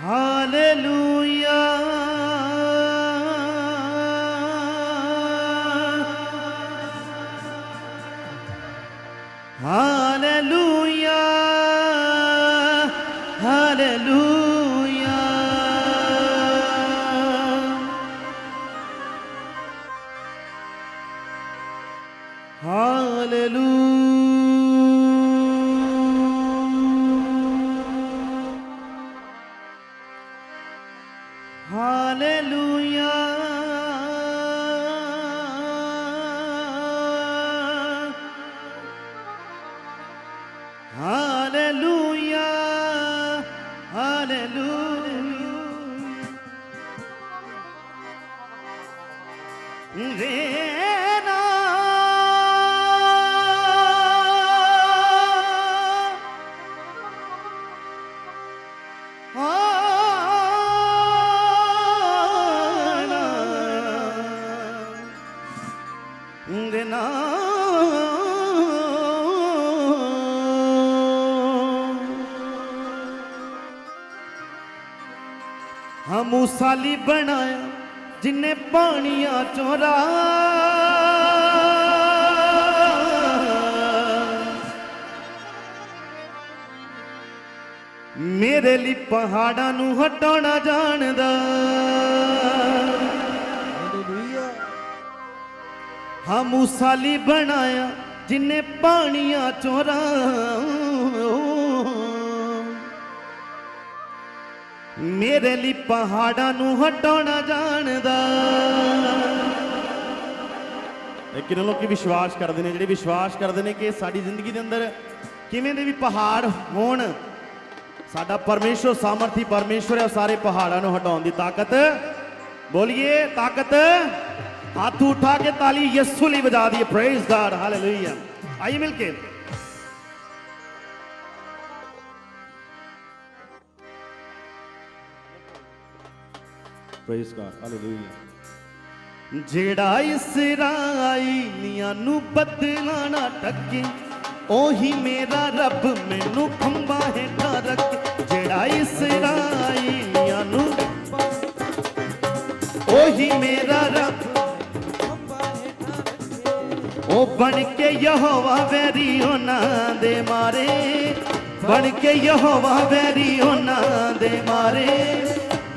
Hallelujah. Rena. Rena. ਹਾਂ ਮੂਸਾ ਲਈ ਬਣਾਇਆ ਜਿਨੇ ਪਾਣੀਆਂ ਚੋਰਾ ਮੇਰੇ ਲਈ ਪਹਾੜਾਂ ਨੂੰ ਹਟਾਉਣਾ ਜਾਣਦਾ। ਹਾਂ ਮੂਸਾ ਲਈ ਬਣਾਇਆ ਜਿਨੇ ਪਾਣੀਆਂ ਚੋਰਾ ਮੇਰੇ ਲਈ ਪਹਾੜਾਂ ਨੂੰ ਹਟਾਉਣਾ ਜਾਣਦਾ। ਲੇਕਿਨ ਲੋਕੀ ਵਿਸ਼ਵਾਸ ਕਰਦੇ ਨੇ, ਜਿਹੜੇ ਵਿਸ਼ਵਾਸ ਕਰਦੇ ਨੇ ਕਿ ਸਾਡੀ ਜ਼ਿੰਦਗੀ ਦੇ ਅੰਦਰ ਕਿਵੇਂ ਦੇ ਵੀ ਪਹਾੜ ਹੋਣ, ਸਾਡਾ ਪਰਮੇਸ਼ਵਰ ਸਾਮਰਥੀ ਪਰਮੇਸ਼ਵਰ ਹੈ ਸਾਰੇ ਪਹਾੜਾਂ ਨੂੰ ਹਟਾਉਣ ਦੀ ਤਾਕਤ। ਬੋਲੀਏ, ਤਾਕਤ, ਹੱਥ ਉਠਾ ਕੇ ਤਾਲੀ ਯਿਸੂ ਲਈ ਵਜਾ ਦਈਏ ਪ੍ਰੇਜ਼ ਗॉड ਹਾਲੇਲੂਇਆ ਆਈ ਮਿਲ ਕੇ। Praise God. Hallelujah. ਜਿਹੜਾ ਇਸਰਾਈਲੀਆਂ ਨੂੰ ਬਦਲਾ ਨਾ ਟੱਕੇ, ਉਹੀ ਮੇਰਾ ਰੱਬ ਮੈਨੂੰ ਖੰਭਾ ਹੇਠਾਂ ਰੱਖੇ ਜਿਹੜਾ ਇਸਰਾਈਲੀਆਂ ਨੂੰ ਉਹੀ ਮੇਰਾ ਰੱਬ ਉਹ ਬਣ ਕੇ ਯਹੋਵਾ ਵੈਰੀ ਉਹਨਾਂ ਦੇ ਮਾਰੇ ਬਣ ਕੇ ਯਹੋਵਾ ਵੈਰੀ ਉਹਨਾਂ ਦੇ ਮਾਰੇ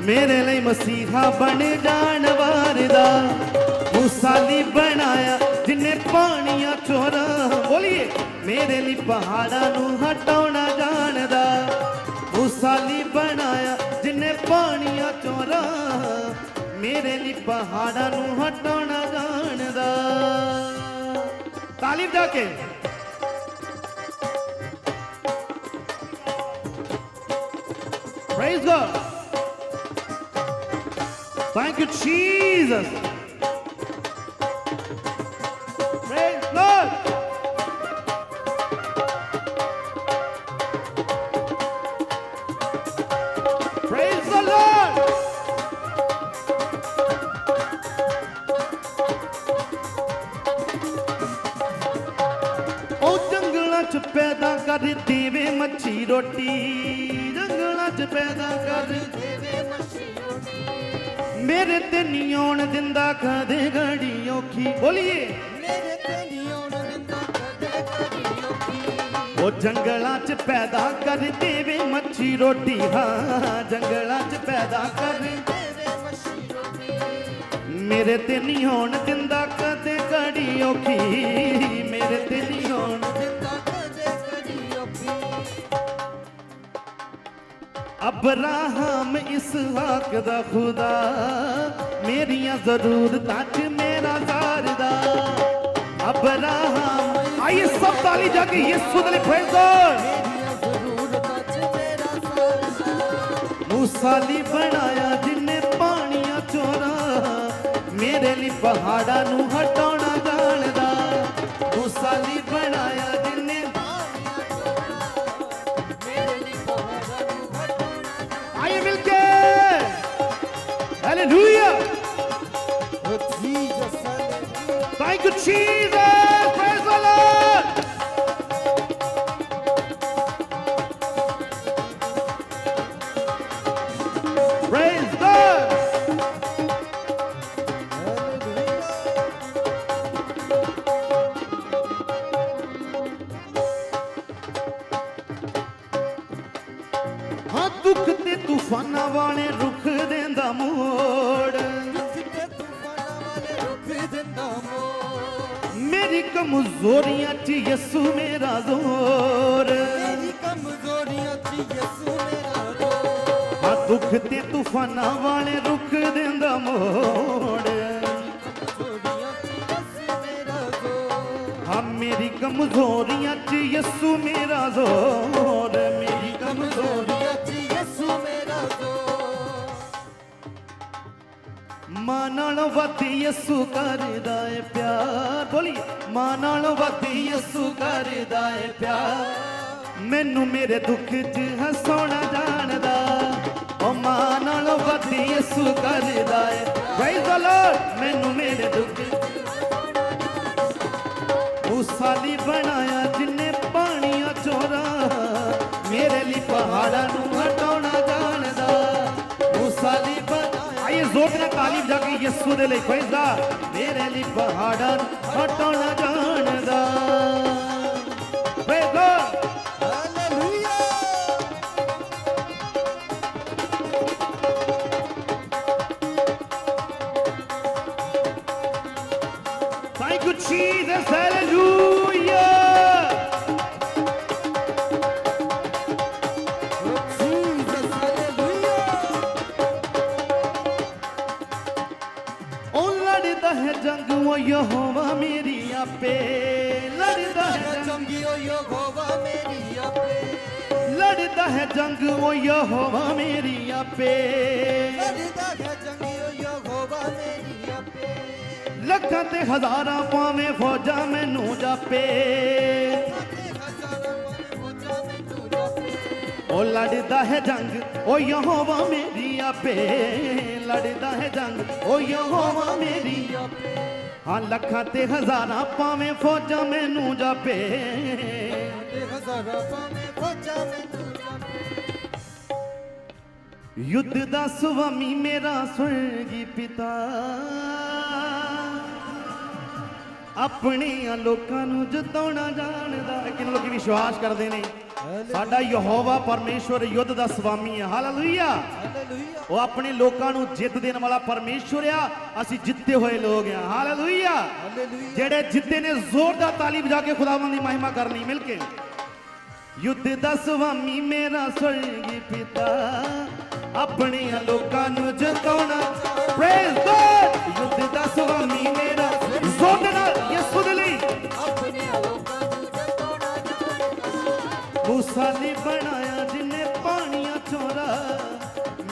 ਮੇਰੇ ਲਈ ਮਸੀਹਾ ਬਣ ਜਾਣ ਵਾਰਦਾ। ਮੂਸਾ ਲਈ ਬਣਾਇਆ, ਜਿਨੇ ਪਾਣੀਆਂ ਚੋਰਾ। ਬੋਲੀਏ, ਮੇਰੇ ਲਈ ਪਹਾੜਾਂ ਨੂੰ ਹਟਾਉਣਾ ਜਾਣਦਾ। ਮੂਸਾ ਲਈ ਬਣਾਇਆ, ਜਿਨੇ ਪਾਣੀਆਂ ਚੋਰਾ। ਮੇਰੇ ਲਈ ਪਹਾੜਾਂ ਨੂੰ ਹਟਾਉਣਾ ਜਾਣਦਾ। ਤਾਲੀਮ ਜਾ ਕੇ। Praise God. Thank you, Jesus. Praise Lord. Praise the Lord. ਉਹ ਜੰਗਲਾਂ 'ਚ ਪੈਦਾ ਕਰ ਦੇਵੇ ਮੱਛੀ ਰੋਟੀ ਜੰਗਲਾਂ 'ਚ ਪੈਦਾ ਕਰ ਦੇਵੇ ਮੱਛੀ ਰੋਟੀ ਮੇਰੇ ਤੇ ਨਹੀਂ ਆਉਣ ਦਿੰਦਾ ਕਦੇ ਘੜੀ ਔਖੀ। ਬੋਲੀਏ। ਮੇਰੇ ਤੇ ਨਹੀਂ ਆਉਣ ਦਿੰਦਾ ਕਦੇ ਕਦੀ ਔਖੀ। ਉਹ ਜੰਗਲਾਂ 'ਚ ਪੈਦਾ ਕਰ ਦੇਵੇ ਮੱਛੀ ਰੋਟੀ। ਹਾਂ ਜੰਗਲਾਂ 'ਚ ਪੈਦਾ ਕਰ ਦੇਵੇ ਮੱਛੀ ਰੋਟੀ। ਮੇਰੇ ਤੇ ਨਹੀਂ ਹੋਣ ਦਿੰਦਾ ਕਦੇ ਘੜੀ ਔਖੀ। ਮੇਰੇ ਤੇ ਨਹੀਂ ਹੋਣ ਅਬਰਾਹਮ ਇਸਹਾਕ ਦਾ ਖੁਦਾ ਮੇਰੀਆਂ ਜ਼ਰੂਰਤਾਂ 'ਚ ਮੇਰਾ ਜ਼ਾਰਦਾ ਅਬਰਾਹਮ ਆਈਏ ਸਭ ਤਾਲੀ ਜਾ ਕੇ ਯਿਸੂ ਦੇ ਲਈ praise God ਮੂਸਾ ਲਈ ਬਣਾਇਆ ਜਿੰਨੇ ਪਾਣੀਆਂ ਚੋਰਾ ਮੇਰੇ ਲਈ ਪਹਾੜਾਂ ਨੂੰ ਹਟਾਉਣਾ Thank you, Jesus. Praise the Lord. ਕਮਜ਼ੋਰੀਆਂ 'ਚ ਯਿਸੂ ਮੇਰਾ ਜ਼ੋਰ ਮੇਰੀ ਕਮਜ਼ੋਰੀਆਂ 'ਚ ਯਿਸੂ ਮੇਰਾ ਰੋ ਹਾਂ ਦੁੱਖ ਤੇ ਤੂਫਾਨਾਂ ਵਾਲੇ ਰੁੱਖ ਦੇਂਦਾ ਮੋੜ ਯਿਸੂ ਮੇਰਾ ਕਮਜ਼ੋਰੀਆਂ 'ਚ ਯਿਸੂ ਮੇਰਾ ਜ਼ੋਰ ਮੇਰੀ ਕਮਜ਼ੋਰੀ ਕਮਜ਼ੋਰੀਆਂ 'ਚ ਮਾਂ ਨਾਲੋਂ ਵੱਧ ਯਿਸੂ ਕਰਦਾ ਏ ਪਿਆਰ। ਬੋਲੀ ਮਾਂ ਨਾਲੋਂ ਵੱਧ ਯਿਸੂ ਕਰਦਾ ਏ ਪਿਆਰ। ਮੈਨੂੰ ਮੇਰੇ ਦੁੱਖ 'ਚ ਹਸਾਉਣਾ ਜਾਣਦਾ। ਓ ਮਾਂ ਨਾਲੋਂ ਵੱਧ ਯਿਸੂ ਕਰਦਾ ਏ। ਪ੍ਰੇਜ਼ ਦ ਲਾਰਡ ਮੈਨੂੰ ਮੇਰੇ ਦੁੱਖ 'ਚ। ਉਸਾਲੀ ਬਣਾਇਆ ਬਣਾਇਆ ਆਈਏ ਜ਼ੋਰ ਜਾ ਕੇ ਯਿਸੂ ਦੇ ਲਈ ਫੈਜ਼ਾ ਮੇਰੇ ਲਈ ਪਹਾੜਾਂ ਨੂੰ ਯਹੋਵਾ ਮੇਰੀ ਆਪੇ। ਲੜਦਾ ਹੈ ਜੰਗ। ਚੰਗਿਓ ਯਹੋਵਾ ਮੇਰੀ ਆਪੇ। ਲੜਦਾ ਹੈ ਜੰਗ ਉਹ ਯਹੋਵਾ ਮੇਰੀ ਆਪੇ। ਲੜਦਾ ਹੈ ਚੰਗਿਓ ਯਹੋਵਾ ਮੇਰੀ ਆਪੇ। ਲੱਖਾਂ ਤੇ ਹਜ਼ਾਰਾਂ ਪਾਵੇਂ ਫੌਜਾਂ ਮੈਨੂੰ ਜਾਪੇ। ਉਹ ਲੜਦਾ ਹੈ ਜੰਗ ਉਹ ਯਹੋਵਾ ਮੇਰੀ ਆਪੇ। ਲੜਦਾ ਹੈ ਜੰਗ ਉਹ ਯਹੋਵਾ ਮੇਰੀ ਆਪੇ। ਹਾਂ, ਲੱਖਾਂ ਤੇ ਹਜ਼ਾਰਾਂ ਪਾਵੇਂ ਫੌਜਾਂ ਮੈਨੂੰ ਜਾਪੇ ਤੇ ਹਜ਼ਾਰਾਂ ਪਾਵੇਂ ਹੋਜਾ ਮੈਨੂੰ ਜਾਪੇ। ਯੁੱਧ ਦਾ ਸੁਆਮੀ ਮੇਰਾ ਸਵਰਗੀ ਪਿਤਾ। ਆਪਣੀਆਂ ਲੋਕਾਂ ਨੂੰ ਜਿਤਾਉਣਾ ਜਾਣਦਾ। ਕਿੰਨੇ ਲੋਕੀ ਵਿਸ਼ਵਾਸ ਕਰਦੇ ਨੇ। ਸਾਡਾ ਯਹੋਵਾ ਪਰਮੇਸ਼ਵਰ ਯੁੱਧ ਦਾ ਸੁਆਮੀ ਹੈ। ਹਾਲੇਲੂਇਆ ਹਾਲੇਲੂਇਆ ਉਹ ਆਪਣੇ ਲੋਕਾਂ ਨੂੰ ਜਿੱਤ ਦੇਣ ਵਾਲਾ ਪਰਮੇਸ਼ਵਰ ਆ। ਅਸੀਂ ਜਿੱਤੇ ਹੋਏ ਲੋਕ ਆ। ਹਾਲੇਲੂਇਆ ਜਿਹੜੇ ਜਿੱਤੇ ਨੇ ਜ਼ੋਰਦਾਰ ਤਾਲੀ ਵਜਾ ਕੇ ਖੁਦਾਵੰਦ ਦੀ ਮਹਿਮਾ ਕਰਨੀ ਮਿਲ ਕੇ। ਯੁੱਧ ਦਾ ਸੁਆਮੀ ਮੇਰਾ ਸਵਰਗੀ ਪਿਤਾ। ਆਪਣੀਆਂ ਲੋਕਾਂ ਨੂੰ ਜਿਤਾਉਣਾ। ਪ੍ਰੇਜ਼ ਗੋਡ ਯੁੱਧ ਦਾ ਸੁਆਮੀ ਮੇਰਾ ਬਣਾਇਆ, ਜਿਨੇ ਪਾਣੀਆਂ ਚੋਰਾ,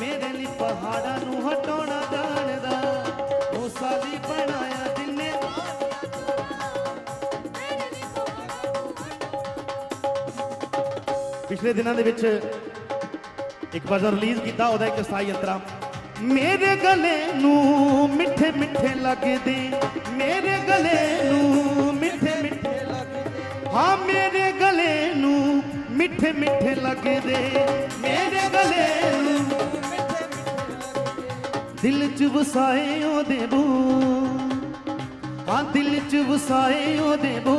ਮੇਰੇ ਲਈ ਪਹਾੜਾਂ ਨੂੰ ਹਟਾਉਣਾ ਜਾਣਦਾ। ਮੂਸਾ ਨੇ ਬਣਾਇਆ, ਜਿਨੇ ਪਿਛਲੇ ਦਿਨਾਂ ਦੇ ਵਿੱਚ ਇੱਕ ਵਜ਼ਨ ਰਿਲੀਜ਼ ਕੀਤਾ, ਉਹਦਾ ਇੱਕ ਸਾਈ ਅੰਤਰਾ ਮੇਰੇ ਗਲੇ ਨੂੰ ਮਿੱਠੇ ਮਿੱਠੇ ਲੱਗਦੇ, ਮੇਰੇ ਗਲੇ ਨੂੰ ਮਿੱਠੇ ਮਿੱਠੇ ਹਾਂ, ਮੇਰੇ ਮਿੱਠੇ ਮਿੱਠੇ ਲੱਗਦੇ ਮੇਰੇ ਗਲੇ। ਦਿਲ ਚ ਵਸਾਏ ਉਹਦੇ ਬੋ। ਹਾਂ, ਦਿਲ ਚ ਵਸਾਏ ਉਹਦੇ ਬੋ।